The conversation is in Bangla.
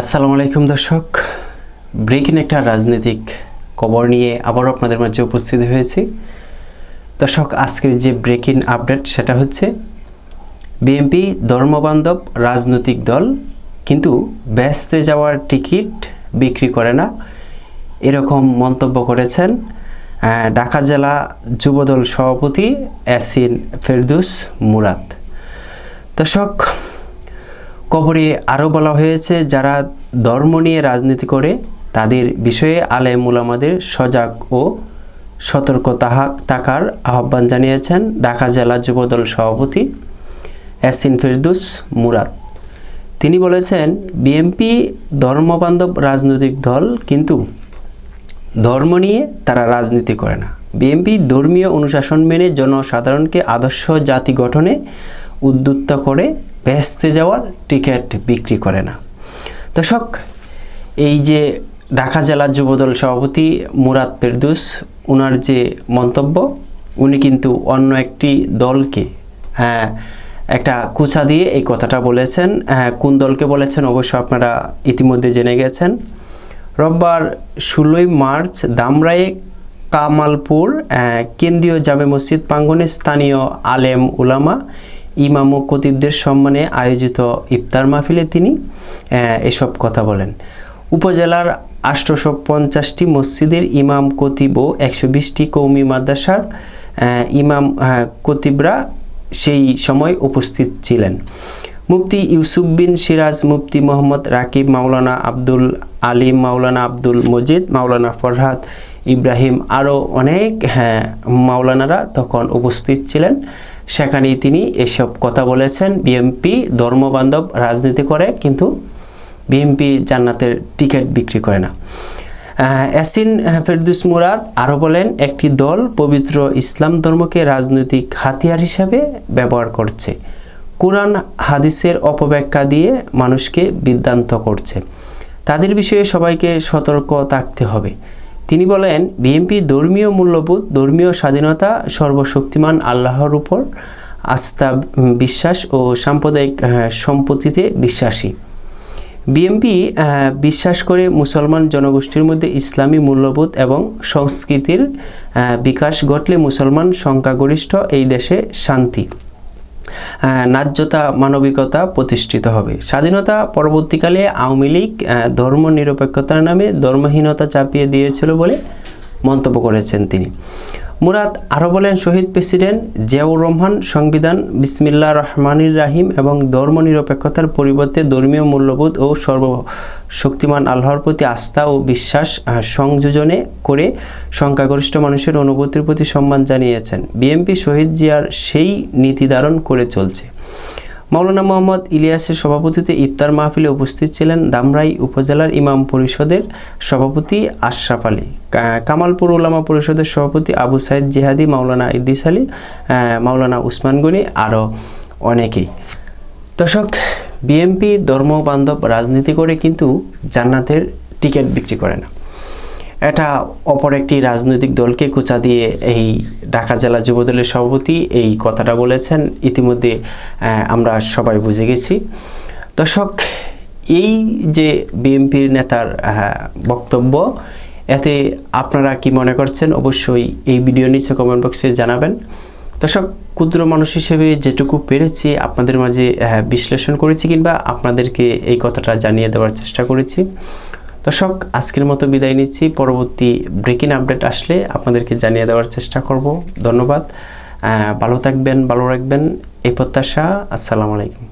আসসালামু আলাইকুম দর্শক। ব্রেকিং একটা রাজনৈতিক খবর নিয়ে আবারও আপনাদের মাঝে উপস্থিত হয়েছি। দর্শক, আজকের যে ব্রেকিং আপডেট, সেটা হচ্ছে বিএনপি ধর্মবান্ধব রাজনৈতিক দল কিন্তু ব্যস্তে যাওয়ার টিকিট বিক্রি করে না। এরকম মন্তব্য করেছেন ঢাকা জেলা যুবদল সভাপতি অ্যাসিন ফেরদুস মুরাদ। দর্শক কবরে আরও বলা হয়েছে, যারা ধর্ম নিয়ে রাজনীতি করে, তাদের বিষয়ে আলেম উলামাদের সজাগ ও সতর্ক তাহা থাকার আহ্বান জানিয়েছেন ঢাকা জেলা যুবদল সভাপতি এসিন ফেরদুস মুরাদ। তিনি বলেছেন, বিএনপি ধর্মবান্ধব রাজনৈতিক দল কিন্তু ধর্ম নিয়ে তারা রাজনীতি করে না। বিএনপি ধর্মীয় অনুশাসন মেনে জনসাধারণকে আদর্শ জাতি গঠনে উদ্যুক্ত করে বেহেস্তে যাওয়ার টিকিট বিক্রি করে না। দর্শক এই যে ঢাকা জেলার যুবদল সভাপতি মুরাদ ফেরদুস ওনার যে মন্তব্য উনি কিন্তু অন্য একটি দলকে হ্যাঁ একটা কুচা দিয়ে এই কথাটা বলেছেন। হ্যাঁ, কোন দলকে বলেছেন অবশ্য আপনারা ইতিমধ্যে জেনে গেছেন। রোববার ষোলোই মার্চ দামরায়ে কামালপুর আহ, কেন্দ্রীয় জামে মসজিদ প্রাঙ্গনে স্থানীয় আলেম উলামা ইমাম ও কতিবদের সম্মানে আয়োজিত ইফতার মাহফিলে তিনি এসব কথা বলেন। উপজেলার আষ্টশো পঞ্চাশটি মসজিদের ইমাম কতিব ও একশো বিশটি কৌমি মাদ্রাসার ইমাম কতিবরা সেই সময় উপস্থিত ছিলেন। মুফতি ইউসুফ বিন সিরাজ, মুফতি মোহাম্মদ রাকিব, মাওলানা আব্দুল আলিম, মাওলানা আব্দুল মজিদ, মাওলানা ফরহাদ ইব্রাহিম আরও অনেক হ্যাঁ মাওলানারা তখন উপস্থিত ছিলেন। সেখানেই তিনি এসব কথা বলেছেন। বিএমপি ধর্মবান্ধব রাজনীতি করে কিন্তু বিএমপি জান্নাতের টিকিট বিক্রি করে না। আহ, ইয়াসিন ফেরদুস মুরাদ আরও বলেন একটি দল পবিত্র ইসলাম ধর্মকে রাজনৈতিক হাতিয়ার হিসাবে ব্যবহার করছে। কোরআন হাদিসের অপব্যাখ্যা দিয়ে মানুষকে বিভ্রান্ত করছে। তাদের বিষয়ে সবাইকে সতর্ক থাকতে হবে। তিনি বলেন, বিএনপি ধর্মীয় মূল্যবোধ, ধর্মীয় স্বাধীনতা, সর্বশক্তিমান আল্লাহর উপর আস্থা বিশ্বাস ও সাম্প্রদায়িক সম্পত্তিতে বিশ্বাসী। বিএনপি বিশ্বাস করে মুসলমান জনগোষ্ঠীর মধ্যে ইসলামী মূল্যবোধ এবং সংস্কৃতির বিকাশ ঘটলে মুসলমান সংখ্যাগরিষ্ঠ এই দেশে শান্তি। ন্যায্যতা মানবিকতা প্রতিষ্ঠিত হবে। স্বাধীনতা পরবর্তীকালে আওয়ামী লীগ ধর্ম নিরপেক্ষতার নামে ধর্মহীনতা চাপিয়ে দিয়েছিল বলে মন্তব্য করেছেন তিনি। মুরাদ আরও বলেন, শহীদ প্রেসিডেন্ট জিয়াউর রহমান সংবিধান বিসমিল্লা রহমানির রাহিম এবং ধর্মনিরপেক্ষতার পরিবর্তে ধর্মীয় মূল্যবোধ ও সর্বশক্তিমান আল্লাহর প্রতি আস্থা ও বিশ্বাস সংযোজনে করে সংখ্যাগরিষ্ঠ মানুষের অনুভূতির প্রতি সম্মান জানিয়েছেন। বিএনপি শহীদ জিয়ার সেই নীতি ধারণ করে চলছে। মাওলানা মোহাম্মদ ইলিয়াসের সভাপতিতে ইফতার মাহফিলে উপস্থিত ছিলেন দামরাই উপজেলার ইমাম পরিষদের সভাপতি আশরাফ আলী কামালপুর ওলামা পরিষদের সভাপতি আবু সাইদ জিহাদি, মাওলানা ইদ্দিস আলী মাওলানা উসমান গনি আরও অনেকেই। দর্শক বিএনপি ধর্মবান্ধব রাজনীতি করে কিন্তু জান্নাতের টিকিট বিক্রি করে না। এটা অপর একটি রাজনৈতিক দলকে কোচা দিয়ে এই ঢাকা জেলা যুবদলের সভাপতি এই কথাটা বলেছেন। ইতিমধ্যে আমরা সবাই বুঝে গেছি। দর্শক, এই যে বিএনপির নেতার বক্তব্য, এতে আপনারা কি মনে করছেন? অবশ্যই এই ভিডিও নিচে কমেন্ট বক্সে জানাবেন। দর্শক, ক্ষুদ্র মানুষ হিসেবে যেটুকু পেরেছি, আপনাদের মাঝে বিশ্লেষণ করেছি কিংবা আপনাদেরকে এই কথাটা জানিয়ে দেওয়ার চেষ্টা করেছি। দর্শক, আজকের মতো বিদায় নিচ্ছি। পরবর্তী ব্রেকিং আপডেট আসলে আপনাদেরকে জানিয়ে দেওয়ার চেষ্টা করব। ধন্যবাদ। ভালো থাকবেন, ভালো রাখবেন। এই প্রত্যাশা। আসসালামু আলাইকুম।